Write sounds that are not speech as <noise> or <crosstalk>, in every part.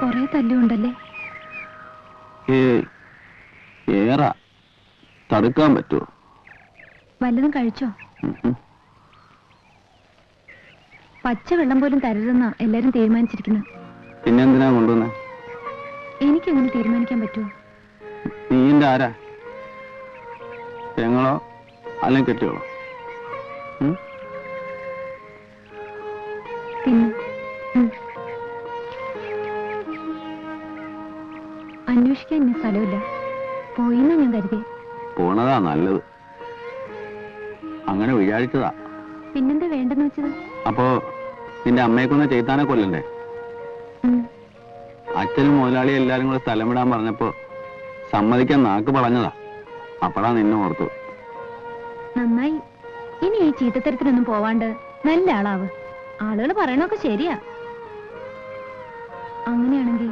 കൊറേ തല്ലുണ്ടല്ലേ? ഏറാ. തടുക്കാൻ പറ്റുമോ വല്ലതും കഴിച്ചോ? ഉം ഉം. പച്ച വെള്ളം പോലും തരരുതെന്നാ എല്ലാരും തീരുമാനിച്ചിരിക്കുന്നത് പിന്നെന്തിനാ എനിക്ക് എനിക്കെങ്ങനെ തീരുമാനിക്കാൻ പറ്റുമോ നീ എന്റെ ആരാ? പെങ്ങളോ അല്ലെങ്കിൽ കെട്ടിയോളോ? പിന്നെ? സ്ഥലമില്ല. പോയിന്നാ ഞാൻ കരുതി. പോണതാ നല്ലത്. അങ്ങനെ വിചാരിച്ചതാ. പിന്നെന്താ വേണ്ടെന്ന് വെച്ചത്? അപ്പോ നിന്റെ അമ്മയെ കൊന്ന് ചെയ്താനെ കൊല്ലണ്ടേ. അച്ഛനും മുതലാളി എല്ലാരും കൂടെ സ്ഥലം വിടാൻ പറഞ്ഞപ്പോ സമ്മതിക്കാൻ നാക്ക് പറഞ്ഞതാ അപ്പഴാ നിന്നെ ഓർത്തു. നന്നായി. ഇനി ഈ ചീത്തത്തരത്തിനൊന്നും പോവാണ്ട് നല്ല ആളാവ്. ആളുകൾ പറയണൊക്കെ ശരിയാ. അങ്ങനെയാണെങ്കിൽ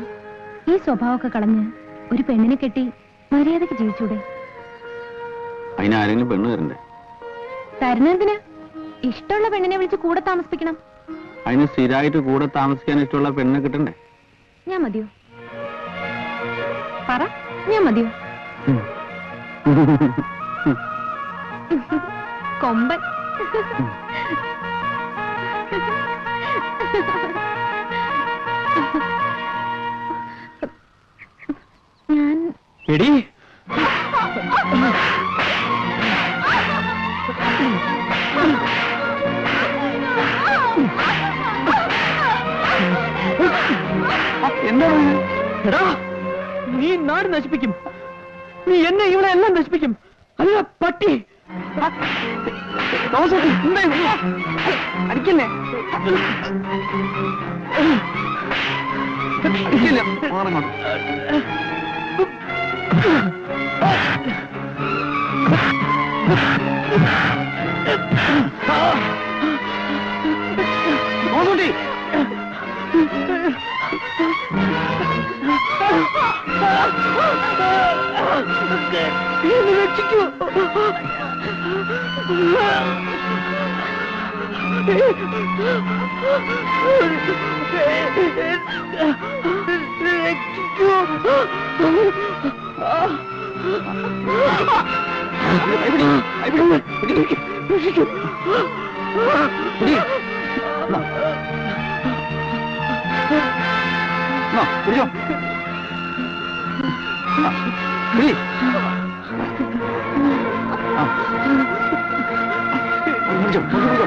ഈ സ്വഭാവമൊക്കെ കളഞ്ഞ് ഒരു പെണ്ണിനെ കെട്ടി മര്യാദയ്ക്ക് ജീവിച്ചൂടെ? അതിനാരെങ്കിലും പെണ്ണ് തരണ്ടേ? തരുന്നെന്തിനാ ഇഷ്ടമുള്ള പെണ്ണിനെ വിളിച്ച് കൂടെ താമസിപ്പിക്കണം. അതിന് സ്ഥിരമായിട്ട് കൂടെ താമസിക്കാൻ ഇഷ്ടമുള്ള പെണ്ണിനെ കിട്ടണ്ടേ? ഞാൻ മതിയോ? പറ ഞാൻ മതിയോ? കൊമ്പൻ. എടി. എന്താണ് എടാ നീ നാട് നശിപ്പിക്കും. നീ എന്നെ ഇവിടെ എല്ലാം നശിപ്പിക്കും. അല്ല പട്ടി. അടിക്കല്ലേ? അടിക്കില്ല? മാറങ്ങോട്ട്. നോക്കൂട്ടി എന്നെ രക്ഷിക്കൂ പിടിച്ചോ പിടി. പിടിച്ചോ പിടിച്ചോ പിടിച്ചോ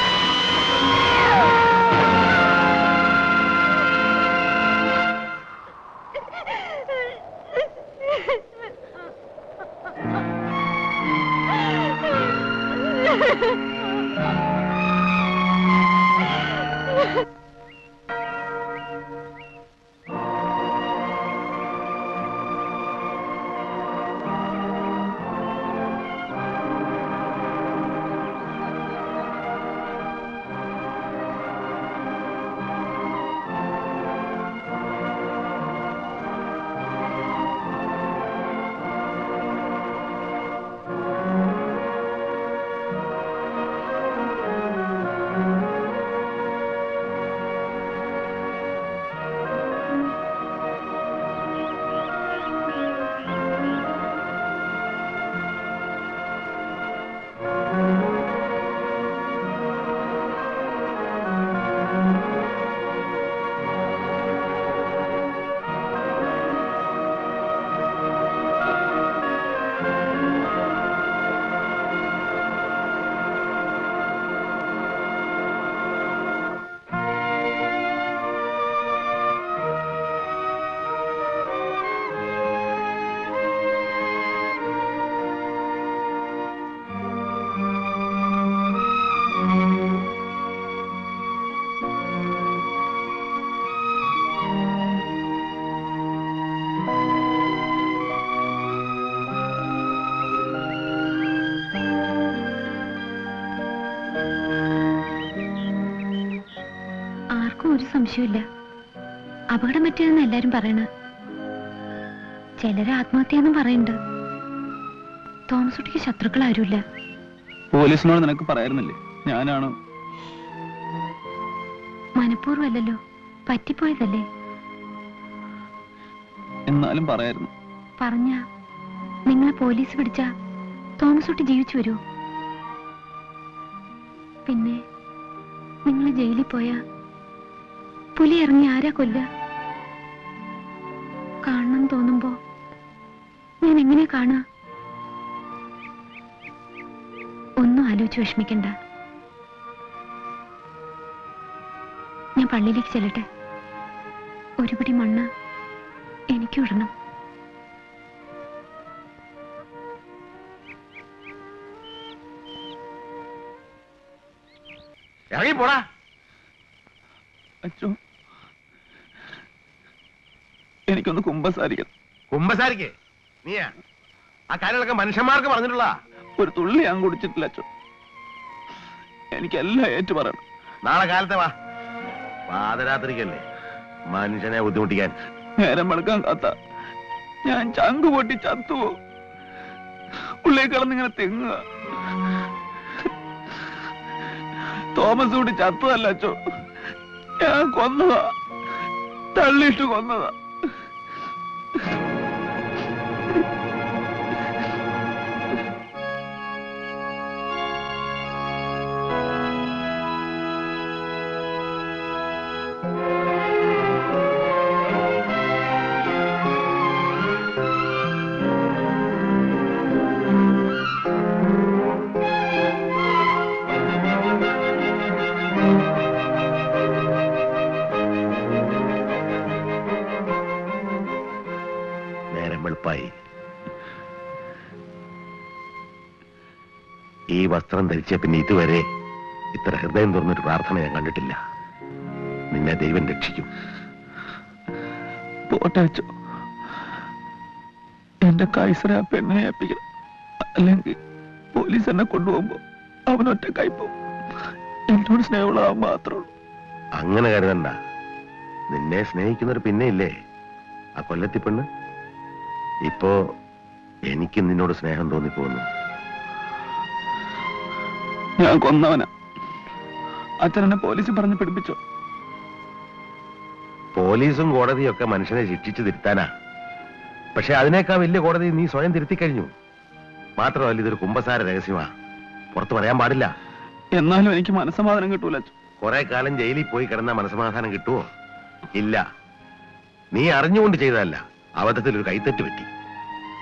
സംശയമില്ല. അപകടം പറ്റിയതെന്ന് എല്ലാരും പറയണ. ചിലര് ആത്മഹത്യയെന്നും പറയണ്ട് തോമസ് കുട്ടിക്ക് ശത്രുക്കൾ ആരുമില്ല. പോലീസിനോട് നിനക്ക് പറയായിരുന്നില്ലേ ഞാനാണ്. മനഃപൂർവമല്ലല്ലോ. പറ്റിപ്പോയതല്ലേ? എന്നാലും പറയായിരുന്നു. പറഞ്ഞ നിങ്ങളെ പോലീസ് പിടിച്ച തോമസ് കുട്ടി ജീവിച്ചു വരുമോ പിന്നെ നിങ്ങൾ ജയിലിൽ പോയാ പുലി ഇറങ്ങി ആരാ കൊല്ല കാണണം തോന്നുമ്പോ ഞാൻ എങ്ങനെ കാണാ ഒന്നും ആലോചിച്ച് വിഷമിക്കണ്ട. ഞാൻ പള്ളിയിലേക്ക് ചെല്ലട്ടെ. ഒരു പിടി മണ്ണ് എനിക്ക് ഇടണം ഇറങ്ങി പോടാ അച്ഛോ. എനിക്കൊന്ന് കുമ്പസാരിക്കണം. കുമ്പസാരിക്കേ. നീയാ. ആ കാര്യങ്ങളൊക്കെ മനുഷ്യന്മാർക്ക് പറഞ്ഞിട്ടുള്ള ഒരു തുള്ളി ഞാൻ കുടിച്ചിട്ടില്ല അച്ഛൻ. എനിക്കെല്ലാം ഏറ്റു പറയണം നാളെ കാലത്തെ വാ. പാതരാത്രിക്കല്ലേ. മനുഷ്യനെ ബുദ്ധിമുട്ടിക്കാൻ. നേരം വെളുക്കാൻ കാത്ത. ഞാൻ ചങ്ക് പൊട്ടി ചത്തുവോ? ഉള്ളിൽ കിടന്നിങ്ങനെ തെങ്ങുക തോമസ് കൂടി ചത്തതല്ല അച്ഛോ. ഞാൻ കൊന്നതാ. തള്ളിയിട്ട് കൊന്നതാ. Thank you. വസ്ത്രം ധരിച്ച പിന്നെ ഇതുവരെ ഇത്ര ഹൃദയം തുറന്നൊരു പ്രാർത്ഥന ഞാൻ കണ്ടിട്ടില്ല. നിന്നെ ദൈവം രക്ഷിക്കും. പോട്ടെ അച്ചോ എന്റെ കൈസര ആ പെണ്ണിനെ ഏൽപ്പിക്കണം അല്ലെങ്കിൽ പോലീസ് എന്നെ കൊണ്ടുപോകുമ്പോ അവനൊറ്റ കൈപ്പോവും എന്നോട് സ്നേഹമുള്ളതാ മാത്രമുള്ളൂ അങ്ങനെ കരുതണ്ട. നിന്നെ സ്നേഹിക്കുന്നൊരു പിന്നെ ഇല്ലേ? ആ കൊല്ലത്തി പെണ്ണ്? ഇപ്പോ എനിക്ക് നിന്നോട് സ്നേഹം തോന്നിപ്പോകുന്നു. ഞാൻ കൊന്നവനാ. അച്ഛൻ എന്നെ പോലീസ് പറഞ്ഞ് പിടിപ്പിച്ചോ. പോലീസും കോടതിയും ഒക്കെ മനുഷ്യനെ ശിക്ഷിച്ചു തിരുത്താനാ. പക്ഷെ അതിനേക്കാൾ വലിയ കോടതി നീ സ്വയം തിരുത്തി കഴിഞ്ഞു. മാത്രമല്ല ഇതൊരു കുമ്പസാര രഹസ്യമാ. പുറത്തു പറയാൻ പാടില്ല. എന്നാലും എനിക്ക് മനസ്സമാധാനം കിട്ടൂല കുറെ കാലം ജയിലിൽ പോയി കിടന്ന മനസ്സമാധാനം കിട്ടുമോ ഇല്ല. നീ അറിഞ്ഞുകൊണ്ട് ചെയ്തതല്ല. അബദ്ധത്തിൽ ഒരു കൈത്തെറ്റ് പറ്റി.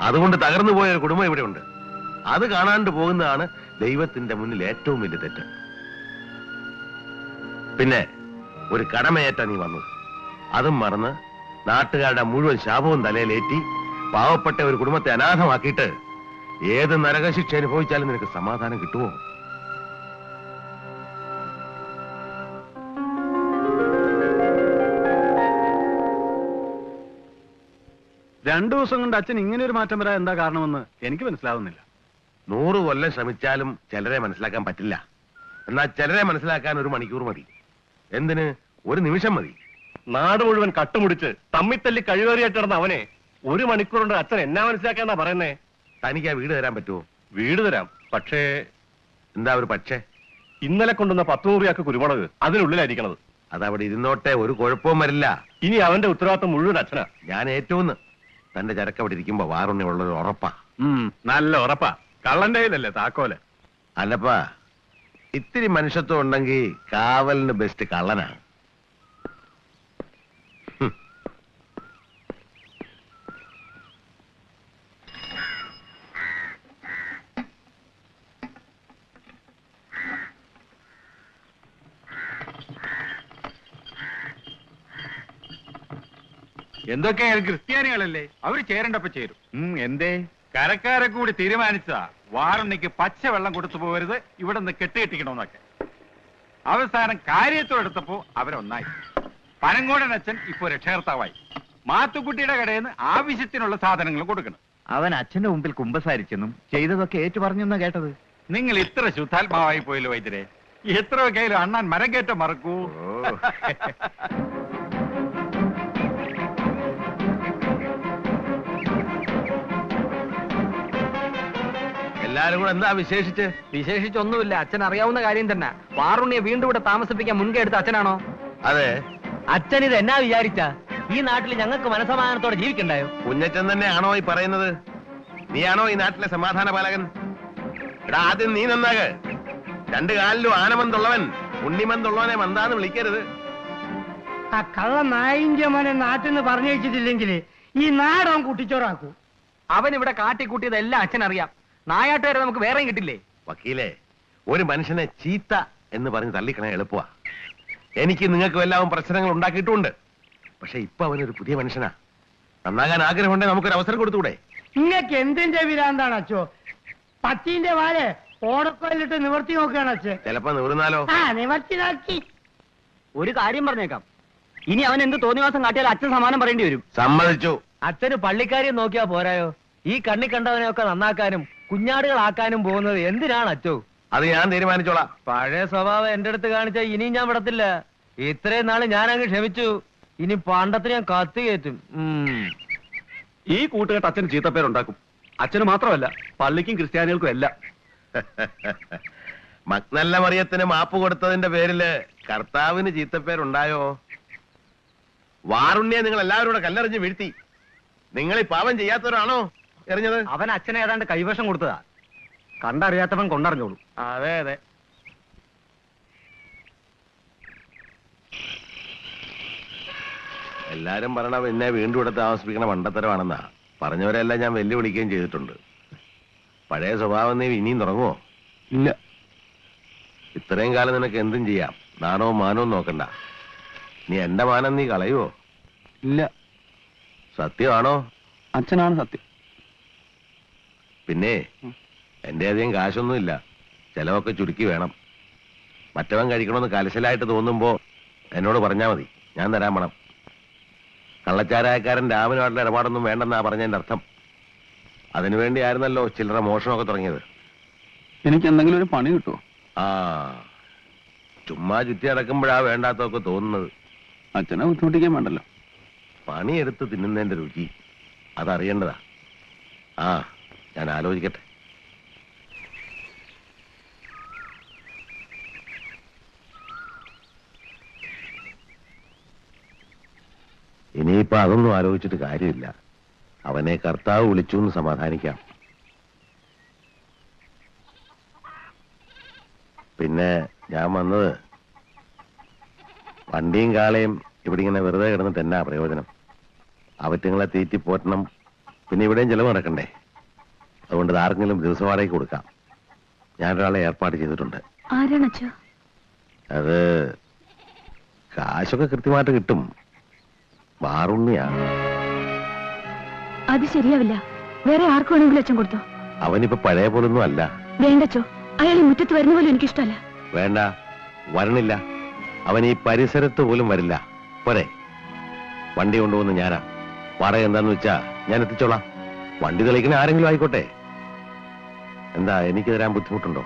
അതുകൊണ്ട് തകർന്നു പോയ ഒരു കുടുംബം ഇവിടെ ഉണ്ട് അത് കാണാണ്ട് പോകുന്നതാണ് ദൈവത്തിന്റെ മുന്നിൽ ഏറ്റവും വലിയ തെറ്റ്. പിന്നെ ഒരു കടമയേറ്റ നീ വന്നു. അതും മറന്ന് നാട്ടുകാരുടെ മുഴുവൻ ശാപവും തലയിലേറ്റി പാവപ്പെട്ട ഒരു കുടുംബത്തെ അനാഥമാക്കിയിട്ട് ഏത് നരകശിക്ഷ അനുഭവിച്ചാലും നിനക്ക് സമാധാനം കിട്ടുമോ? രണ്ടു ദിവസം കൊണ്ട് അച്ഛൻ ഇങ്ങനെ ഒരു മാറ്റം വരാൻ എന്താ കാരണമെന്ന് എനിക്ക് മനസ്സിലാവുന്നില്ല. നൂറ് കൊല്ലം ശ്രമിച്ചാലും ചിലരെ മനസ്സിലാക്കാൻ പറ്റില്ല. എന്നാൽ ചിലരെ മനസ്സിലാക്കാൻ ഒരു മണിക്കൂർ മതി. എന്തിന്? ഒരു നിമിഷം മതി. നാട് മുഴുവൻ കട്ടുമുടിച്ച് തമ്മിത്തല്ലി കഴിവേറിയായിട്ട് നടന്ന അവനെ ഒരു മണിക്കൂറുണ്ട് അച്ഛൻ എന്നാ മനസ്സിലാക്കാന്നാ പറയുന്നേ? തനിക്ക് ആ വീട് തരാൻ പറ്റുമോ? വീട് തരാം. പക്ഷേ എന്താ ഒരു പക്ഷേ? ഇന്നലെ കൊണ്ടുവന്ന പത്ത് നൂറിയാക്ക് കുരുമുളക് അതിനുള്ളിലായിരിക്കണത് അതവിടെ ഇരുന്നോട്ടെ ഒരു കുഴപ്പവും വരില്ല. ഇനി അവന്റെ ഉത്തരവാദിത്വം മുഴുവൻ അച്ഛനാ. ഞാൻ ഏറ്റവും തന്റെ ചരക്കവിടെ ഇരിക്കുമ്പോ വാറുണ്ണി ഉള്ളൊരു ഉറപ്പാ നല്ല ഉറപ്പാ. കള്ളന്റെ കയ്യിലല്ലേ താക്കോൽ? അല്ലപ്പാ ഇത്തിരി മനുഷ്യത്വം ഉണ്ടെങ്കിൽ കാവലിന് ബെസ്റ്റ് കള്ളനാണ് എന്തൊക്കെയാണ് എന്തൊക്കെയായാലും ക്രിസ്ത്യാനികളല്ലേ? അവർ ചേരണ്ടപ്പോ ചേരും. എന്തേ? കരക്കാരെ കൂടി തീരുമാനിച്ചതാ. വാറുണ്ണിക്ക് പച്ചവെള്ളം കൊടുത്തു പോകരുത് ഇവിടെ നിന്ന് കെട്ടിയിട്ടിക്കണമെന്നൊക്കെ. അവസാനം കാര്യത്തോടെടുത്തപ്പോ അവരൊന്നായി പനങ്കോടൻ അച്ഛൻ ഇപ്പൊ രക്ഷകർത്താവായി. മാത്തുക്കുട്ടിയുടെ കടയിൽ നിന്ന് ആവശ്യത്തിനുള്ള സാധനങ്ങൾ കൊടുക്കണം. അവൻ അച്ഛന്റെ മുമ്പിൽ കുമ്പസാരിച്ചെന്നും ചെയ്തതൊക്കെ ഏറ്റു പറഞ്ഞെന്നാ കേട്ടത്. നിങ്ങൾ ഇത്ര ശുദ്ധാത്മാവായി പോയല്ലോ വൈദ്യരെ. എത്രയൊക്കെ അണ്ണാൻ മരം കയറ്റം മറക്കൂ. എല്ലാരും കൂടെ എന്താ വിശേഷിച്ച്? വിശേഷിച്ചൊന്നുമില്ല. അച്ഛൻ അറിയാവുന്ന കാര്യം തന്നെ. വാറുണ്ണിയെ വീണ്ടും ഇവിടെ താമസിപ്പിക്കാൻ മുൻകൈ എടുത്ത അച്ഛനാണോ? അതെ. അച്ഛൻ ഇത് എന്നാ വിചാരിച്ച? ഈ നാട്ടിൽ ഞങ്ങൾക്ക് മനസമാധാനത്തോടെ ജീവിക്കണ്ടായോ? കുഞ്ഞച്ചൻ തന്നെയാണോ ഈ പറയുന്നത്? നീയാണോ ഈ നാട്ടിലെ സമാധാന പാലകൻ? എടാ ആദ്യം നീ നന്നാക്. രണ്ടു കാലിലും ആനമന്തുള്ളവൻ ഉണ്ണിമന്തുള്ളവനെ മന്താന്ന് വിളിക്കരുത്. ആ കള്ള നായിന്റെ മോനെ നാട്ടിൽ നിന്ന് പറഞ്ഞു വെച്ചിട്ടില്ലെങ്കിൽ ഈ നാടൻ കുട്ടിച്ചോറാക്കൂ. അവൻ ഇവിടെ കാട്ടിക്കൂട്ടിയതെല്ലാം അച്ഛൻ അറിയാം നായാട്ടുകാരെ നമുക്ക് വേറെയും കിട്ടില്ലേ? വക്കീലേ ഒരു മനുഷ്യനെ ചീത്ത എന്ന് പറഞ്ഞ് തള്ളിക്കണേ എളുപ്പമാ. എനിക്ക് നിങ്ങൾക്കും എല്ലാവരും പ്രശ്നങ്ങൾ ഉണ്ടാക്കിയിട്ടുണ്ട്. പക്ഷെ ഇപ്പൊ അവനൊരു പുതിയ മനുഷ്യനാ. നന്നാകാൻ ആഗ്രഹമുണ്ടെങ്കിൽ നമുക്കൊരു അവസരം കൊടുത്തൂടെ നിങ്ങൾക്ക് എന്തിന്റെ വിരാന്താണ് അച്ഛോ. പത്തിന്റെ വാൽ ഓടക്കോലിട്ട് നിവർത്തി നോക്കുകയാണ് അച്ഛൻ ചിലപ്പോ നിവർന്നാലോ? ആ നിവർത്തി നോക്കി ഒരു കാര്യം പറഞ്ഞേക്കാം. ഇനി അവൻ എന്ത് തോന്നിവാസം കാട്ടിയാൽ അച്ഛൻ സമാനം പറയേണ്ടി വരും. സമ്മതിച്ചു. അച്ഛന് പള്ളിക്കാരിയെ നോക്കിയാ പോരായോ? ഈ കണ്ണി കണ്ടവനെയൊക്കെ നന്നാക്കാനും കുഞ്ഞാടുകളാക്കാനും പോകുന്നത് എന്തിനാണ് അച്ചോ? അത് ഞാൻ തീരുമാനിച്ചോളാം. പഴയ സ്വഭാവം എന്റെ അടുത്ത് കാണിച്ചാൽ ഇനിയും ഞാൻ വിടത്തില്ല. ഇത്രയും നാൾ ഞാൻ അങ്ങ് ക്ഷമിച്ചു. ഇനി പണ്ടത്തിന് ഞാൻ കത്തി കയറ്റും. ഈ കൂട്ടുകെട്ട് അച്ഛന് ചീത്തപ്പേരുണ്ടാക്കും. അച്ഛന് മാത്രമല്ല പള്ളിക്കും ക്രിസ്ത്യാനികൾക്കും എല്ലാം. <laughs> മക്നല്ല മറിയത്തിന് മാപ്പ് കൊടുത്തതിന്റെ പേരിൽ കർത്താവിന് ചീത്തപ്പേരുണ്ടായോ? വാറുണ്ണിയെ നിങ്ങൾ എല്ലാവരും കൂടെ കല്ലെറിഞ്ഞ് വീഴ്ത്തി. നിങ്ങൾ ഈ പാപം ചെയ്യാത്തവരാണോ? എറിഞ്ഞത്? അവൻ അച്ഛനെ ഏതാണ്ട് കൈവശം കൊടുത്തതാ. കണ്ടറിയാത്തവൻ കൊണ്ടറിഞ്ഞോളൂ. അതെ അതെ. എല്ലാരും പറയണ എന്നെ വീണ്ടും ഇവിടെ താമസിപ്പിക്കണ മണ്ടത്തരമാണെന്നാ. പറഞ്ഞവരെല്ലാം ഞാൻ വെല്ലുവിളിക്കുകയും ചെയ്തിട്ടുണ്ട്. പഴയ സ്വഭാവം നീ ഇനിയും തുടങ്ങുമോ ഇല്ല. ഇത്രയും കാലം നിനക്ക് എന്തും ചെയ്യാം. നാണവും മാനവും നോക്കണ്ട. നീ എന്റെ മാനം നീ കളയുവോ? ഇല്ല. സത്യമാണോ? അച്ഛനാണ് സത്യം. പിന്നെ എന്റെ അധികം കാശൊന്നുമില്ല. ചെലവൊക്കെ ചുരുക്കി വേണം. മറ്റവൻ കഴിക്കണമെന്ന് കലശലായിട്ട് തോന്നുമ്പോ എന്നോട് പറഞ്ഞാ മതി. ഞാൻ തരാൻ പണം കള്ളച്ചാരായക്കാരൻ രാമനുമായിട്ടുള്ള ഇടപാടൊന്നും വേണ്ടെന്നാ പറഞ്ഞതിന്റെ അർത്ഥം. അതിനുവേണ്ടി ആയിരുന്നല്ലോ ചില്ലറ മോഷണമൊക്കെ തുടങ്ങിയത്. എനിക്ക് എന്തെങ്കിലും ഒരു പണി കിട്ടുമോ ആ ചുമ്മാ ചുറ്റി അടക്കുമ്പോഴാ വേണ്ടാത്തൊക്കെ തോന്നുന്നത്. അച്ഛനെ ബുദ്ധിമുട്ടിക്കാൻ വേണ്ടല്ലോ. പണിയെടുത്ത് തിന്നുന്നതിന്റെ രുചി അതറിയേണ്ടതാ. ആ ഞാൻ ആലോചിക്കട്ടെ ഇനിയിപ്പോ അതൊന്നും ആലോചിച്ചിട്ട് കാര്യമില്ല. അവനെ കർത്താവ് വിളിച്ചു എന്ന് സമാധാനിക്കാം. പിന്നെ ഞാൻ വന്നത് വണ്ടിയും കാളയും ഇവിടെ ഇങ്ങനെ വെറുതെ കിടന്നിട്ട് എന്നാ പ്രയോജനം? അവറ്റങ്ങളെ തീറ്റി പോറ്റണം. പിന്നെ ഇവിടെയും ചെലവ് നടക്കണ്ടേ? അതുകൊണ്ട് ആർക്കെങ്കിലും ദിവസം വാടകയ്ക്ക് കൊടുക്കാം. ഞാനൊരാളെ ഏർപ്പാട് ചെയ്തിട്ടുണ്ട്. അത് കാശൊക്കെ കൃത്യമായിട്ട് കിട്ടും. വാറുണ്ണിയാണ് അത് ശരിയാവില്ല. വേറെ ആർക്കും വേണമെങ്കിലും അച്ഛൻ കൊടുത്തോ? അവനിപ്പോ പഴയ പോലൊന്നും അല്ല. വേണ്ടച്ചോ? അയാൾ ഈ മുറ്റത്ത് വരുന്ന പോലും എനിക്കിഷ്ടമല്ല. വേണ്ട. വരണില്ല. അവൻ ഈ പരിസരത്ത് പോലും വരില്ല. പോരെ. വണ്ടി കൊണ്ടുപോകുന്ന ഞാനാ. വാടക എന്താന്ന് വെച്ചാ ഞാൻ എത്തിച്ചോളാം വണ്ടി തെളിക്കുന്ന ആരെങ്കിലും ആയിക്കോട്ടെ. എന്താ എനിക്ക് തരാൻ ബുദ്ധിമുട്ടുണ്ടോ?